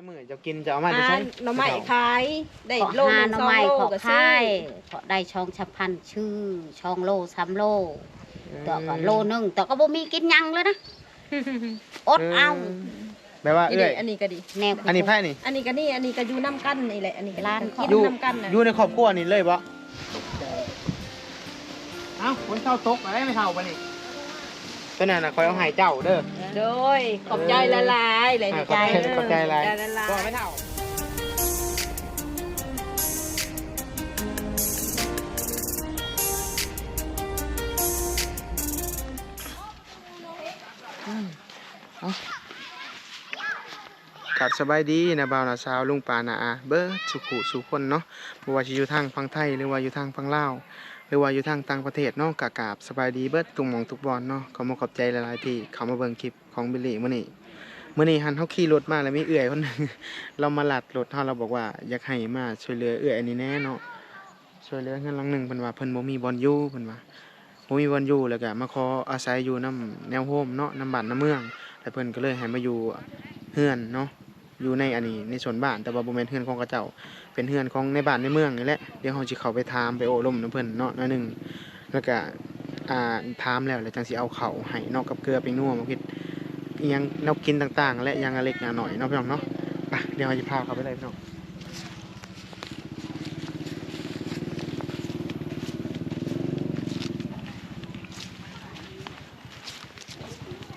ละมื้อจะกินจะเอามาอ่าจะใช้หน่อไม้ขายได้ขอโลห้าหนึงหน่อสองไม้โลขอก็ซื้อค่ายขอได้ช่องชับพันชื่อช่องโลสามโลต่อก็โลหนึงต่อก็บ่มีกินหยังเลยนะอดเอาแปลว่านี่เอ้ดิยอันนี้ก็ดีแนวอันนี้ไพ่นี่อันนี้ก็นี่อันนี้ก็อยู่น้ำกันนี่แหละอันนี้ก็ร้านกินอยู่น้ำกันนะอยู่ในครอบครัวนี่เลยบ่เอ้าคนเท่าตกอะไรไม่เท่าปะนี่ตัวนั้นน่ะคอยเอาให้เจ้าเด้อ โดยขอบใจละลายเลยอ่านี่ขอบใจเออขอบใจหลายละลายก็ไม่เท่ากับสบายดีนะบ่าวนะสาวลุงปานะอาเบิร์ดสุขุสุคนเนาะบ่ว่าสิอยู่ทางฝั่งไทยหรือว่าอยู่ทางฝั่งลาว หรือว่าอยู่ทางต่างประเทศเนาะกะกาบสบายดีเบิร์ดทุกหมองทุกบอลเนาะเขอมาขอบใจหลายๆที่เขามาเบิ่งคลิปของบิลลี่มื้อนี้มื้อนี้หันเฮาขี่รถมาแล้วมีเอื้อยคนนึงเรามาหลัดรถเฮาเราบอกว่าอยากให้มาช่วยเหลือเอื้อยอันนี้แน่เนาะช่วยเหลือเงินลังหนึงเพิ่นว่าเพิ่นบ่มีบอลยู่เพิ่นว่าบ่มีบอลยู่แล้วก็มาขออาศัยอยู่นํแนวโฮมเนาะนํบ้านนํเมืองแล้วเพิ่นก็เลยให้มาอยู่เฮือนเนาะ อยู่ในอันนี้ในส่วนบ้านแต่ว่าบ่แม่นเฮือนของกระเจ้า เป็นเฮือนของในบ้านในเมืองนี่แหละเดี๋ยวเราสิเข้าไปถามไปโอ้ลมน้ำเพิ่นเนาะหน้อยหนึงแล้วก็อ่าถามแล้วแล้วจังสิเอาเข้าให้เนาะกับเกลือเป็นนัวมาพิดอีหยังแนวกินต่างๆ และอยังอันเล็กอย่างน้อยเนาะพี่น้องเนาะไปเดี๋ยวเราจะพาเขาไปเลยพี่น้อง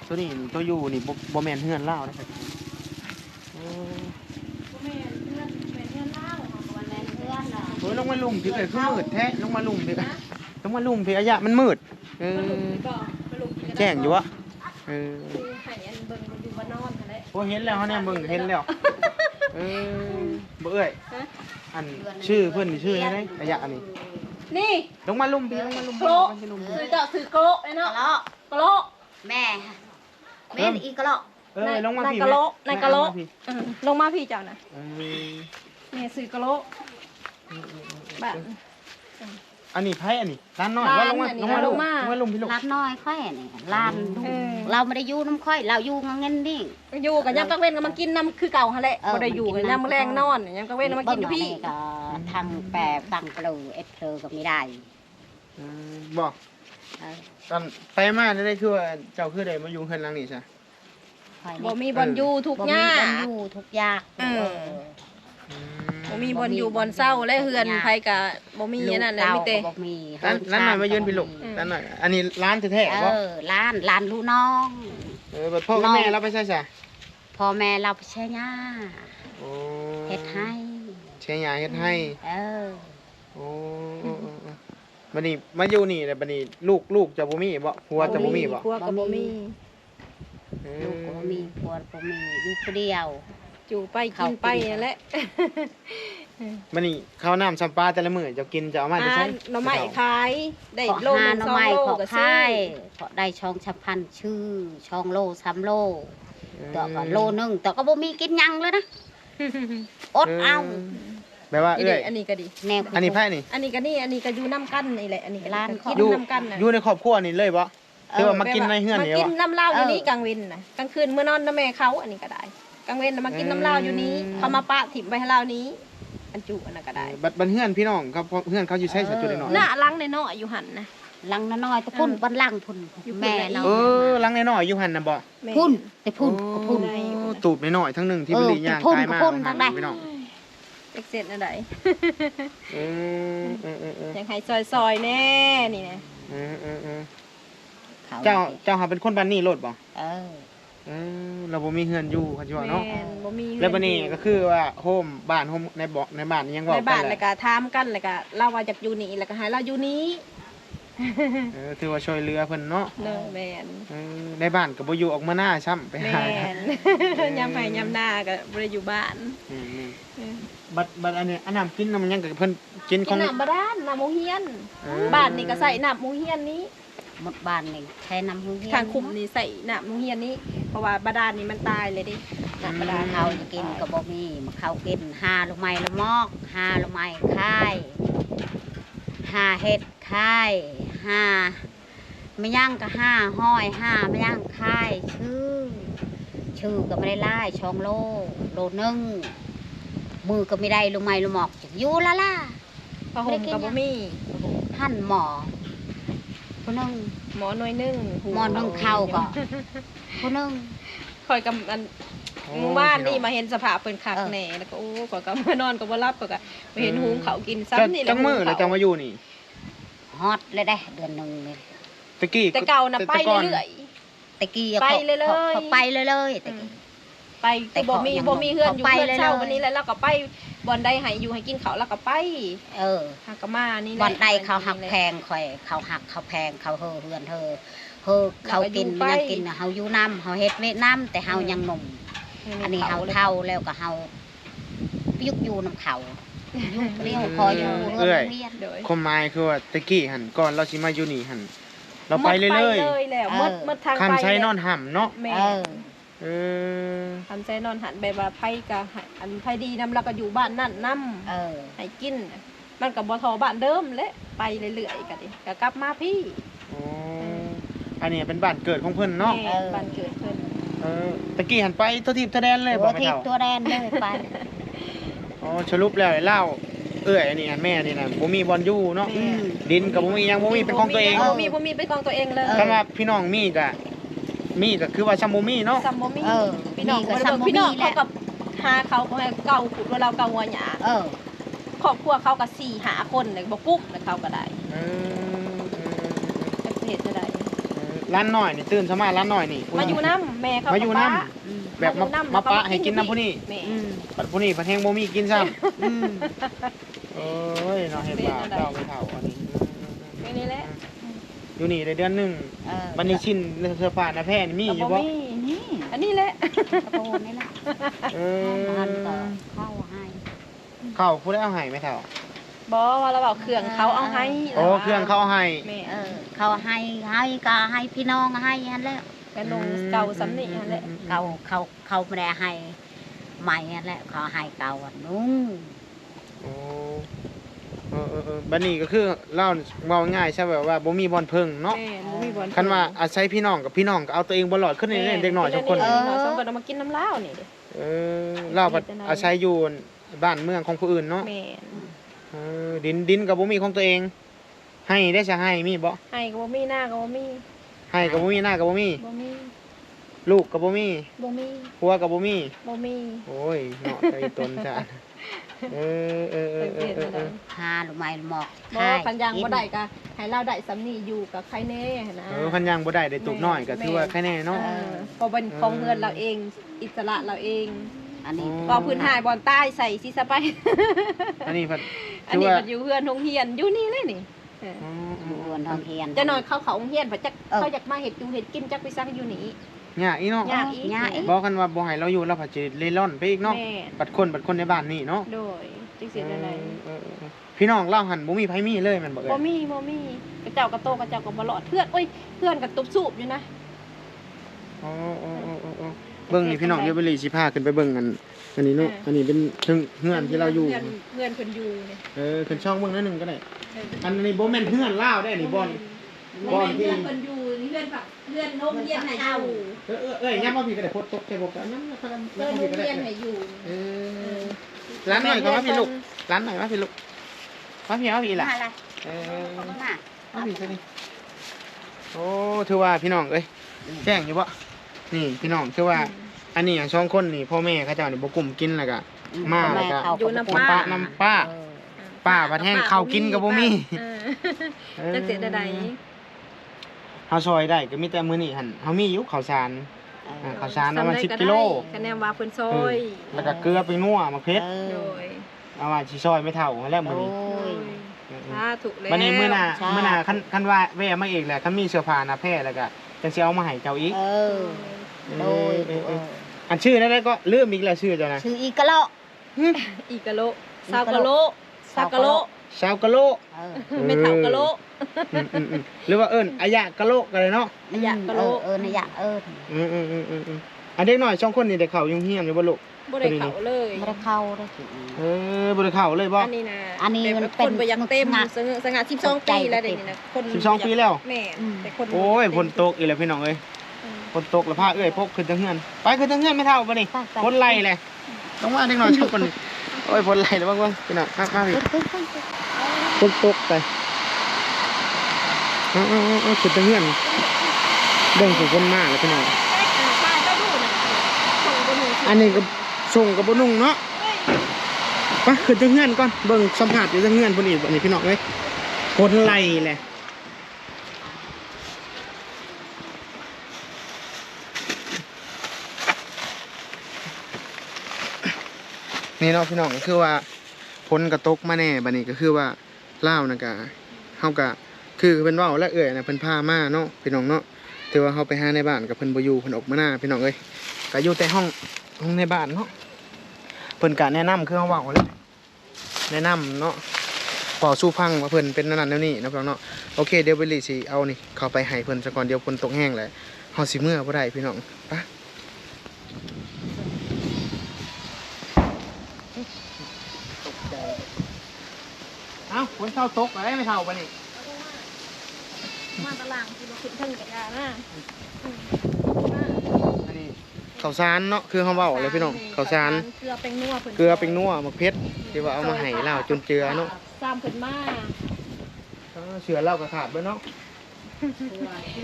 ตัวนี้นี่ตัวอยู่นี่บ่บ่แม่นเฮือนเล่านะครับเออ เฮ้ยล งมาลุมพี่เอ้ยคือมืดแท้ลงมาลุมพี่ลงมาลุมพี่อายะมันมืดเออแจ้งอยู่วะเออให้อันเบิ่งมันอยู่บ้านนอนนั่นแหละโอ้เห็นแล้วเขาเนี่ยเบิ่งเห็นแล้วเออบ่เอ้ยฮะอันชื่อเพิ่นชื่ออะไรอายะอันนี้นี่ลงมาลุมพี่ลงมาลุมโกะพี่ลงมาลุมคือเจ้าถือโกะไอ้กะเนาะเลาะโกะแม่แม่นอีกกะเลาะเออลงมาพี่นายกะโลแม่นายกะโลลงมาพี่อืมลงมาพี่เจ้าน่ะเออแม่ซื้อกะโล บ้านอันนี้ไผอันนี้ร้านน้อยว่าลงมาร้านอันนี้ลงมาลลุงมมาลงมาลุมพี่ลูกร้านน้อยค่อยนี่ร้านลูกเออเราไม่ได้อยู่น้ำค่อย เราอยู่งังเงินนี่อยู่กับยามตะเวนก็มากินน้ำคือเก่าหั่นแหละเออบ่ได้อยู่กับมันกินยามน้ำแรงนอนยามตะเวนก็มากินอยู่พี่เบิ่งอัก็ทางแปรตังเปลือเอ็ดเพลอก็ไม่ได้เออบอกเออตอนไปมาได้คือว่าเจ้าคือได้มาอยู่เฮือนหลังนี้ใช่ค่อยบ่นี่มีบอลอยู่ทุกบ่หญ้ามีบ่อยู่ทุกอยากเอออื บ่มีบอลอยู่บอลเศร้าและเฮือนไผก็บ่มีอันนั้นแหละมีแต่ ลูกเต้าก็บ่มีร้านร้านหน่อยมายืนพี่ลูกอืม ร้านหน่อยอันนี้ร้านแท้เอๆบ่อร้านร้านลูกน้อง เออแบบพ่อกับแม่เราไปใช่ใช่พ่อแม่เราไปใช้หญ้าโอ้เฮ็ดให้เชียร์ยาเฮ็ดให้เออ โอ้โอ้โอ้โอ้บัดนี้มาอยู่นี่แล้วบัดนี้ลูกลูกจะบ่มีบ่ผัวจะบ่มีบ่ครัวก็บ่มี เออลูกก็บ่มีผัวก็บ่มีอยู่คนเดียว อยู่ไปกินไปนั่นแหละบัดนี้ข้าวน้ำสัมปลาแต่ละมื้อจะกินจะเอามาจะอ่าใช้หน่อไม้ขายได้ขอโลหห้านึงหน่อสองไม้โลขอก็ซื้อค่ายขอได้ช่องชับพันชื่อ ช่องโลสามโลต่อก็โลหนึงต่อก็บ่มีกินหยังเลยนะอดเอาแปลว่านี่เอ้ดิยอันนี้ก็ดี แนวอันนี้ไพ่นี่อันนี้ก็นี่อันนี้ก็อยู่น้ำกันนี่แหละอันนี้ก็ร้านกินอยู่น้ำกันน่ะอยู่ในครอบครัวนี่เลยบ่คือว่ามากินในเฮือนมานี่กิบ่นน้ำเหล้าอยู่นี่กลางเว้นน่ะกลางคืนเมื่อนอนน้ำแม่เขาอันนี้ก็ได้ กลางเว้นน่ะมากินน้ำเหล้าอยู่นี้เขามาปะถิ่มไปให้เรานี้ อันจุอันนั้นก็ได้บัดบัดเฮือนพี่น้องครับเฮือนเขาอยู่ใช้สัตว์จุดน้อยหน้าล้างในน้อยๆอยู่หันนะลังน้อยๆแต่พุ่นบันลังพุ่นอยู่พุ่นแม่ไหนเราเออหลังน้อยๆอยู่หั่นน่ะบ่แม่พุ่นแต่พุ่นก็พุ่น โอ้ตูบน้อยๆทั้งหนึ่งที่เออบริย่างพุ่นกายมาพุ่นบางทางใด พี่น้องเอ็กเซนอะไรเออเออเออเออยังให้ซอยๆแน่นี่นะเออเออเออเขาเจ้าเจ้าหาเป็นคนบ้านนี้โลดบ่เออ เออเราบ่มีเฮือนอยู่เขาสิว่าเนาะแม่นบ่มีแล้วบัดนี้ก็คือว่าโฮมบ้านโฮมในบ่ในบ้านนี่ยังในเว้ากับ้านนแหแล้วละก็ถามกันแล้วก็เราว่าจากอยู่นี่แล้วก็ให้เราอยู่นี้เออถือว่าช่วยเหลือเพิ่นเนาะเนอะแม่นเออในบ้านก็บ่อยู่ออกมาหน้าซ้ำไปแม่หานยามไปยามหน้าก็บ่ได้อยู่บ้านอืมเออๆบัดบัดอันนี้อันน้ำกินน้ำมันยังก็เพิ่นกินขกิอนง น้ำบาดาลน้ำหมูเฮียนเออ บ้านนี่ก็ใส่น้ำหมูเฮียนนี้ หมดบ้านนี่ใช้น้ำหูเฮียนทางคุมนี่ใส่น้ำหมูเฮียนนี้เพราะว่าบาดาลนี่มันตายเลยดิน้ำบาดาลเขาจะกินก็บ่มีมาเขากินหาลูกไม้ละมอกหาลูกไม้ค่ายหาเห็ดค่ายหาไม่ย่างก็ห้าห้อยห้าไม่ย่างค่ายชื่อ ชื่อก็ไม่ได้ไล่ช่องโลโลนึงมือก็ไม่ได้ลูกไม้ลูกหมอกอยู่ละล่ะผ้าห่มกับบ่มีท่านหมอ ผู้หนึงหมอหน่วยหนึงหมอนึ่งข้าวก็ผู้หนึง คอยกำอันโอ้หมู่บ้านนี่มาเห็นสภาพเพิ่นคักเออ แหน่แล้วก็โอ้ก็ก็มานอนก็บ่รับก็ก็มาเห็นหุงเขาวกินซ้ำเจ้านี่แหละจังมือแล้วจังมาอยู่นี่ฮอตเลยได้ เดือนหนึ่งเลยตะกี้แต่เก่าน่ะไปแต่ก่อนเรื่อย ตะกี้ไปเลยเลย ขาขาไปเลยเลยตะกี้ๆไปแต่คือบ่มีเขายังบ่มีเฮือนอยู่เขาไปเฮือนเช่าเลยวันนี้แล้วเราก็ไป บ่อนใดให้อยู่ให้กินเขาวแล้วก็ไปเออหากะมานี่แหละวันใดเขาหักแพงข่อยเขาหักเขาแพงเขาเฮอเฮือนเธอเฮอเขากินแล้วก็อยู่ไปยังกินน่ะเฮาอยู่น้ำเฮาเฮ็ดเวทน้ำแต่เฮายังหนุ่มอันนี้เฮาเท่าแล้วก็เฮายุกอยู่น้ำเขายุกเรียวคอยอยู่เฮือนโรงเรียนโดยความหมายคือว่าตะกี้หันก่อนเราสิมาอยู่นี่หันเราไปเรื่อยหมดไปเลยแล้วหมดเออหมดทางๆไปคำใช้นอนห่ำเนาะแม่ เออเออคำใช้นอนหันแบบว่าไผก็ให้อันไผดีนํแล้วก็อยู่บ้านนั่นนํเออให้กิน มันก็บ่ทอบ้านเดิมแหละไปเรื่อยๆก็ดิก็กลับมาพี่โอ้อันนี้เป็นบ้านเกิดของเพิ่นเนาะแม่บ้านเกิดเพิ่นเออตะกี้หันไปตัวทีบตัวแดนเลยตับ่วแม่ทิพเฒ่าย์ตัวแดนเลยไปอ๋อสรุปแล้วไอ้เล่าเอ้ยอันนี้อันแม่นี่น่ะบ่มีบอลอยู่เนาะอืมดินก็บ่มีหยังบ่มีเป็นของตัวเอง บ่มีบ่มีเป็นของตัวเองเลยเออคำว่าพี่น้องมีก็ มีก็คือว่าซัมบ่มีเนาะ ซัมบ่มีเออพี่น้องมีก็บ่ได้ซัมบ่มีพี่น้องแหละเขากับหาเขาเขาให้เก่าขุดว่าเราเก่าหัวหยาเออ ครอบครัวเขาก็สี่หาคนเลยบ่กุ๊กแล้วเขาก็ได้เออจักสิเฮ็ดจะได้เออร้านน้อยนี่ตื่นสมาร้านน้อยนี่ มาอยู่น้ำแม่เขามามาอยู่น้อืมแบบมามาปะให้กินน้ำผู้นี้แม่อืมปัดผู้นี้ปัดแฮงบ่มีกินซ้ำอืมโอ้ยเนาะเฮ็ดบาปเจ้าไปเฒ่าอันนี้ แม่นี่แหละ อยู่นี่ได้เดือนหนึงเออบัดนี้ชิ้นเสื้อผ้าหน้าแพร่นี่มีอยู่บ่ก็มีนี่อันนี้แหละกระโปรงนี่แหละเอท่านก็อเข้าให้เข้าผู้ได้เอาให้ไหมเฒ่าบ่ว่าเราบอกเครื่องเขาเอาให้โอ้เครื่องเขาเอาให้แม่เออเขาให้ให้ก็ให้พี่น้องให้ฮันแหล้วก็ลงเก่าสำนี่นั่นแหละเขาเขาเขาไม่ได้ให้ใหม่ฮันแหละเขาให้เก่าอะนุ่งโอ้ เออเออเออบัดนี้ก็คือเล่าเว้าง่ายใช่แบบว่าบ่มีบอลเพิ่งเนาะแม่บ่มีบ่อนคันว่าอาศัยพี่น้องกับพี่น้องก็เอาตัวเองบ่รอดขึ้นนี่เด็กน้อยทุกคน เออสองคนเอามากินน้ำเหล้านี่เด้ เออเล่าบัดเฮ็ดจังได๋อาศัยอยู่บ้านเมืองของผู้อื่นเนาะแม่เออดินดินก็บ่มีของตัวเอง ให้ได้จะให้มีบ่ให้ก็บ่มีหน้าก็บ่มีให้ก็บ่มีหน้าก็บ่มีบ่มี ลูกก็บ่มีบ่มีผัวก็บ่มีบ่มีโอ้ยเนาะใจตนจ้ะเออเออเอเป็อนเออเป็นเอออะไรเออหาลูกไม้ลูกหมอกบ่ให้คันยังกิบ่ได้ก็ให้เราได้สำนีอยู่กับใครแน่นะเออคันยังบ่ได้ได้ตุกน้อยก็ถือว่าแค่แน่เนาะเออเพราะเป็นของเงินเราเอง อิสระเราเองอันนี้อ๋อบ่พื้นหายบอลใต้ใส่สิซะไป อันนี้เพิ่นอันนี้มันอยู่เฮือนโรงเรียนอยู่นี่เลยนี่เอออ๋ออยู่บนทองเทียนจะนอนเข้าเขาโรงเรียนเพราะจักเออเขาอยากมาเฮ็ดอยู่เฮ็ดกินจักไปซักอยู่นี่ ยากอีเนาะยากอีกยากอีก บอกกันว่าบ่ให้เราอยู่เราผัดจะเล่ร่อนไปอีกเนาะแม่บัดคนบัดคนในบ้านนี่เนาะโดยจังซี่ได้ไดเออเออเออพี่น้องเล่าหันบ่มีไผมีเลยแมันบ่เอ่บ่ยมีบ่มีกระเจ้ากระโตกระเจ้าก็บ่รอดเพื่อนโอ้ยเพื่อนก็ตุบสูบอยู่นะอ๋ออ๋ออ๋ออ๋ออ๋อเบิ่งนี่พี่น้องเดี๋ยวไปรีสิพาขึ้นไปเบิ่งกันอันนี้เนาะอันนี้เป็นเชิงเฮือนที่เราอยู่ เพื่อนเพื่อนเพิ่นอยู่นี่เออขึ้นช่องเบิ่งหนิดนึงก็ได้ อันนี้บ่แม่นเฮือนลาวได้นี่บ่อน บ่อนที่เพื่อนเพิ่นอยู่นี่เพื่อนแบบเพื่อนโรงเรียนให้อยู่เออเออเอ้ยยับมาพี่ก็ได้โพดตกใจบ่กันนั่นนะครับเพื่อนยับโรมาพี่งก็ได้เรียนให้อยู่เออร้านหน่อยก็ว่าพี่ลูกร้านหน่อยว่าพี่ลูกว่าพี่ว่าพี่ล่ะเออว่าพี่ซะนี่โอ้ถือว่าพี่น้องเอ้ยแจ้งอยู่บ่นี่พี่น้องถือว่า อันนี้อย่างช่องคนนี่พ่อแม่เขาเจ้านี่บกุ่มกินแล้วก็มาแล้วก็อยู่น้ำป้าน้ำป้าเออป้าบัดแห้งข้ากินก็บ่มีจักเสียดใด เฮาซอยได้ก็มีแต่มื้อนี้หั่นเฮามีอยู่ข้าวสารเออข้าวสารประมาณ10กิโล คะแนนว่าเพิ่นซอยแล้วก็เกลือไปนัวมะเพ็ดเอโดอยเอาว่าสิซอยไม่เท่าแล้วมื้อโอ้นี้ย ถ้าถูกแล้ววันนี้มื้อหน้าใช่ มื้อหน้าคันคันว่าแว่มาอีกแหละคันมีเสื้อผ้าหน้าแพร่แล้วก็จังสิเอามาให้เจ้าอีกเออ โดยเออเอเออออันชื่อนั้นก็ลืมอีกแล้วชื่อเจ้านะ ชื่ออีกะโลอีกกะโลซาวกะโล ซาวกะโลชาวกะโลเออไม่เท่ากะโลอืมอืมอืมหรือว่าเอิ้นอายะกะโลก็ได้เนาะอะยะกะโลเออเออนะยะเอออืมอืมอืมอืมอืมอันเด็กน้อยสองคนนี่ได้เข้ายุ่งเฮียนอยู่บ่ลูกบ่ได้เข้าเลยไม่ได้เข้าได้สิเออบ่ได้เข้าเลยบ่อันนี้นะอันนี้มันคเป็นนบ่อยากเต็มงะสงสงา12ปีแล้วเดี๋ยวนี้นะคน12ปีแล้วแม่อืมแต่คนโอ้ยฝนตกอีกแล้วพี่น้องเอ้ยอืมคนตกแล้วพาเอ้ยพกขึ้นทางเฮือนไปขึ้นทางเฮือนไม่เท่าบ่นี่คนไล่เลยต้องว่าเด็กน้อยทุกคนนี่ โอ้ยคนไหลแล้วบ้างบ้างพี่น้องมากมากพี่คนตกไปเอาเอาเออขึ้นทางเฮือนเบิ่งของคนมาแล้วพี่น้องอันนี้ก็ส่งกับบนุ่งเนาะไปขึ้นทางเฮือนก่อนเบิ่งสัมผัสอยู่ทางเฮือนพุ่นอีกบัดนี้พี่น้องเอ้ยคนไหลแหละ นี่เนาะพี่น้องก็คือว่าพ้นกระตกมาแน่บัดนี้ก็คือว่าเล่าวนะกะเฮากะคือเป็นว่าวและเอ่ยนะเพิ่นพามาเนาะพี่น้องเนาะแต่ว่าเฮาไปหาในบ้านกับเพิ่นบ่อยู่เพิ่นออกมาหน้าพี่น้องเอ้ยก็อยู่แต่ห้องห้องในบ้านเนาะเพิ่นกะแนะนำคือเฮาเว้าเลยแนะนำเนาะเว้าสู่ฟังว่าเพิ่นเป็นนั่นนั่นแนวนี้เนาะพี่น้องเนาะโอเคเดี๋ยวไปรีสิเอานี่เข้าไปให้เพิ่นซะก่อนเดี๋ยวฝนตกแห้งแหล้วเฮาสิเมื่อบ่ได้พี่น้องไป ตกใจเอ้าฝนเท่าตกอะไรไม่เท่าปะนี่มาตารางที่เราขึ้นทึ่งกับยานะอันนี้ข้าวสารเนาะคือเขาเบาเลยพี่น้องข้าวสารเกลือเป็นนัวเกลือเป็นนัวมะเพ็ดที่ว่าเอามาให้เหล้าจนเจือเนาะซ้ำขึ้นมาเออเสือเหล้ากระขาดด้วยเนาะ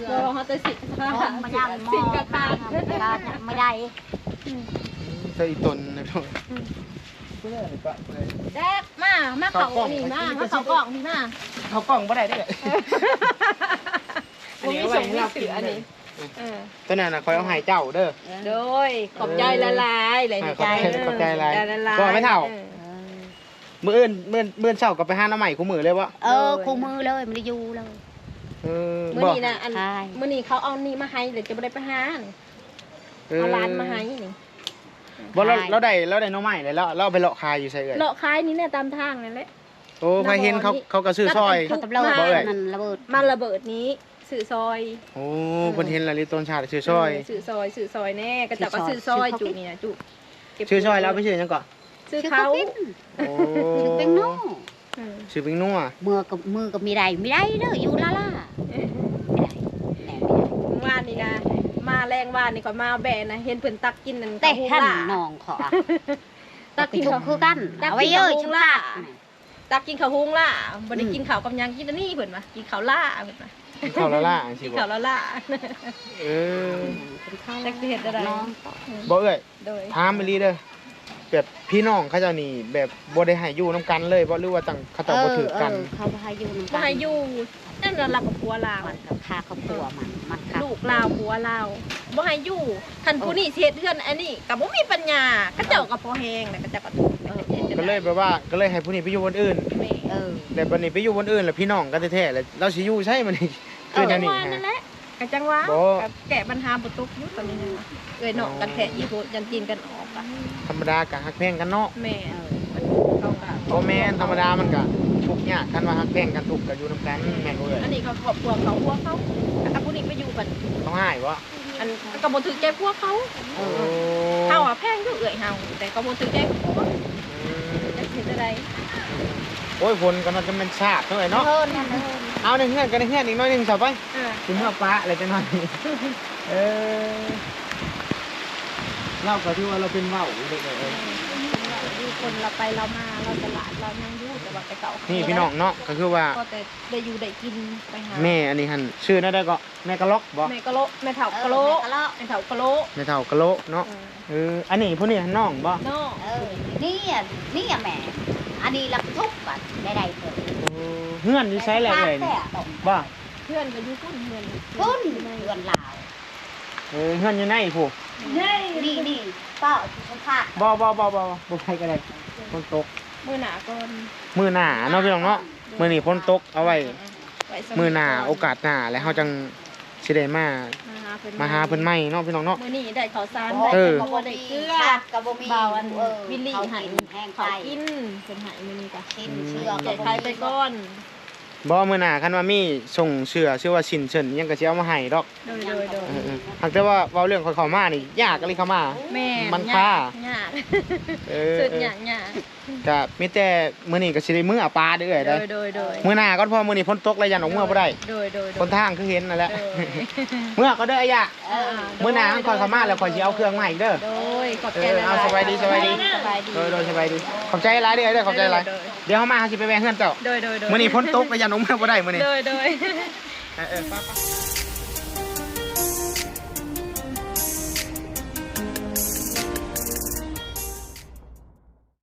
เราเขาจะสิมาย่างหม้สิอกระตาไม่ได้ใส่อีตนนะพี่น้อง แดกมา มาเขานี่มามาเขากล่องนี่มาเขากล้องบ่ได้เด้ออันผมนี้มีเอาส่ไว้งให้มีเราเสืกินออันเลนี้ยเออตัวนั้นน่ะคอยเอาให้เจ้าเด้อ โดยขอบใจละลายเลยขอบใจขอบใจหลายละลายบอกไม่เท่า มื้ออื่นมื้อมื้อเช้าก็ไปหาหน้าใหม่คู่มือเลยวะเออคู่มือเลยมันได้อยู่เลย เออมื่อบอกนี้นะอันใช่มื่อนี้เขาเอานี่มาให้เดี๋ยวจะไม่ได้ไปหานี่เอเอาร้านมาให้นี่ บ่เราเราได้เราได้หน้องใหม่เลยแล้วเราเอาไปเลาะขายอยู่ใส่เอ่ยเลาะคายนี่เนี่ยตามทางนั่นแหละ โอ้พอเห็นเขาเขาก็ซื้อซอย เขากับเราบ่เอ่ย มันระเบิดมาระเบิดนี้สื่อซอยโอ้เพิ่นเห็นแล้วลิต้นชาติซื้อซอย เสื่อซอยสื่อซอยแน่ก็จะก็สื่อซอยจุนี่นะจุเก็บซื้อซอยแล้วไปซื้อหยังก่อนซื้อชื่อเขาเขาเป็นโอ้ชื่อเป็นโน่อืมซื้อเป็นนัวมือกับมือกับมีได้ไม่ได้เด้ออยู่ละล่ะไม่ได้แหน่ไม่ได้ว่านนี่นะ มาแรงว่านนี่ก็มาแบะนะเห็นเพิ่นตักกินนั่นแต่กะท่านล่าน้องขอตักกินชุข้าวคือกันตักเอาไว้กินเยอะข้าวชุบล่าล่าตักกินข้าวหุงล่าบ่ได้อืมกินข้าวกับหยังกินอันนี้เพิ่นว่ากินข้าวล่าเพิ่นว่ากินข้าวละล่าสิกินบ่ข้าวละล่าเออแจ็คสิเฮ็ดได้น้องบ่เอ้ยโดยถามไปลีเด้อ แบบพี่น้องเขาเจ้านี่แบบบ่ได้ให้อยู่นํกันเลยบ่หรือว่าตั้งเขาเจ้าบ่ถือกัน เเขาบ่ให้อยู่นำบ่ให้อยู่นั่นน่ะรักกับผัวลาวมันกับค่าครอบครัวมันมันค่าลูกลาวผัวลาวบ่ให้อยู่คันผู้นี้สิเฮ็ดเฮือนอันนี้ก็บ่มีปัญญาเขาเจ้าก็พอแฮงแล้วก็เจ้าก็ทุกข์ฮ็ดจั่งก็ใดเลยแบบว่าก็เลยให้ผู้นี้ไปอยู่บนอื่น แม่เออแต่บัดนี้ไปอยู่บนอื่นแล้วพี่น้องกันแท้ๆแล้วเราสิอยู่ใช่มันนี่คือแนวนี้ว่านั่นฮะแหละ ก็จังว่าบ่ก็แก้ปัญหาบ่ตกอยู่ตอนนี้นะเอ้ยน้องกันแท้อีโพดยันกินกันออกอะธรรมดาก็ฮักแพงกันเนาะแม่เออเขาก็โอ้แม่นธรรมดามันก็ทุกข์ยากกันว่าฮักแพงกันทุกข์ก็อยู่นํกันแม่นบ่เอ้ยอันนี้เขาครอบครัวเขาพวกเขาถ้าผู้นี้ไปอยู่กันต้องให้บ่อันก็บ่ถือใจพวกเขาโอ้เฮาอะแพงอยู่เอ้ยเฮาแต่ก็บ่ถือใจพวกจะเฮ็ดจั่งใดโอ้ยฝนก็น่าจะเป็นชาติเท่าไหร่เนาะเพิ่นนั่นเพิ่น เอาในเฮือนกันในเฮือนอีกหน้อยหนึงสบไปอ่าคุณเมื่อป้าอะไรจังหน่อยเออเล่าก็ที่ว่าเราเป็นเว้าอยู่เด็กเอ้ยมีคนเราไปเรามาเราตลาดเรายังอยู่แต่ว่าไปเก่านี่พี่น้องเนาะก็คือว่าก็แต่ได้อยู่ได้กินไปหาแม่อันนี้หันชื่อนั่นได้ก็แม่กะล็อกบ่แม่กะโลแม่เฒ่ากะโลเออแม่กะโลแม่เฒ่ากะโลแม่เฒ่ากะโลเนาะเอออันนี้ผู้นี้หันน้องบ่เนาะเออนี่อะนี่อะแม่อันนี้ลักทุกข์กันได้ได้เพิ่นเออเฮือนอยู่ใช้แหละเลยนี่บ่เพื่อนก็อยู่พุ่นเพื่อนพุ่นเพื่อนลาวเออเฮือนอยู่ไหนผู้นี่นี่เป้าสุภาพบ่บ่บ่บ่บ่ไปก็ได้ฝนตกมื้อหน้าก่อนมื้อหน้าเนาะพี่น้องเนาะมื้อนี้ฝนตกเอาไว้ไว้สมื้อหน้าโอกาสหน้าแล้วเฮาจังสิได้มามาหาเพิ่นมาหาเพิ่นใหม่เนาะพี่น้องเนาะมื้อนี้ได้ข้าวสารเอได้อข้าวบ่ได้เกลือกับบ่มีบ่าวอันเออวิลลี่เขาให้กินแห้งไปข้าวกินเพิ่นให้มื้อนี้ก็กินเชื่อแจกใครไปก่อน บบ่มื้อหน้าคันว่ามีส่งเสื้อชื่อว่าชินเชิญยังก็สิเอามาให้ดอกโดยโดยโดยเออๆหากแต่ว่าเว้าเรื่องของเขามานี่ยากอะไรเข้ามา แม่มันค่ายากเออสุดยากยากก็มีแต่มื้อนี้ก็สิได้มื้ออาปลาเด้อโดเด้ยโดยโดยมื้อหน้าก็พอมื้อนี้ฝนตกแล้วยันออกเมื่อบ่ได้ โดยโดยโดยคนทางคือเห็นนั่นแหละ โดยเมื่อก็เด้อไอ้ยะอ่ามื้อหน้ามันคอยเข้ามาแล้วคอยสิเอาเครื่องมาอีกเด้อ โดยขอบใจเออเอาสบายดีสบายดี สบายดี โดยโดยสบายดี ขอบใจหลายเด้อเด้อขอบใจหลาย โดย เดี๋ยวเฮามาหาสิไปแวะเฮือนเจ้าโดยโดยโดย มื้อนี้ฝนตกแล้วยันออกเมื่อบ่ได้มื้อนี้ โดยโดย เออๆไปๆ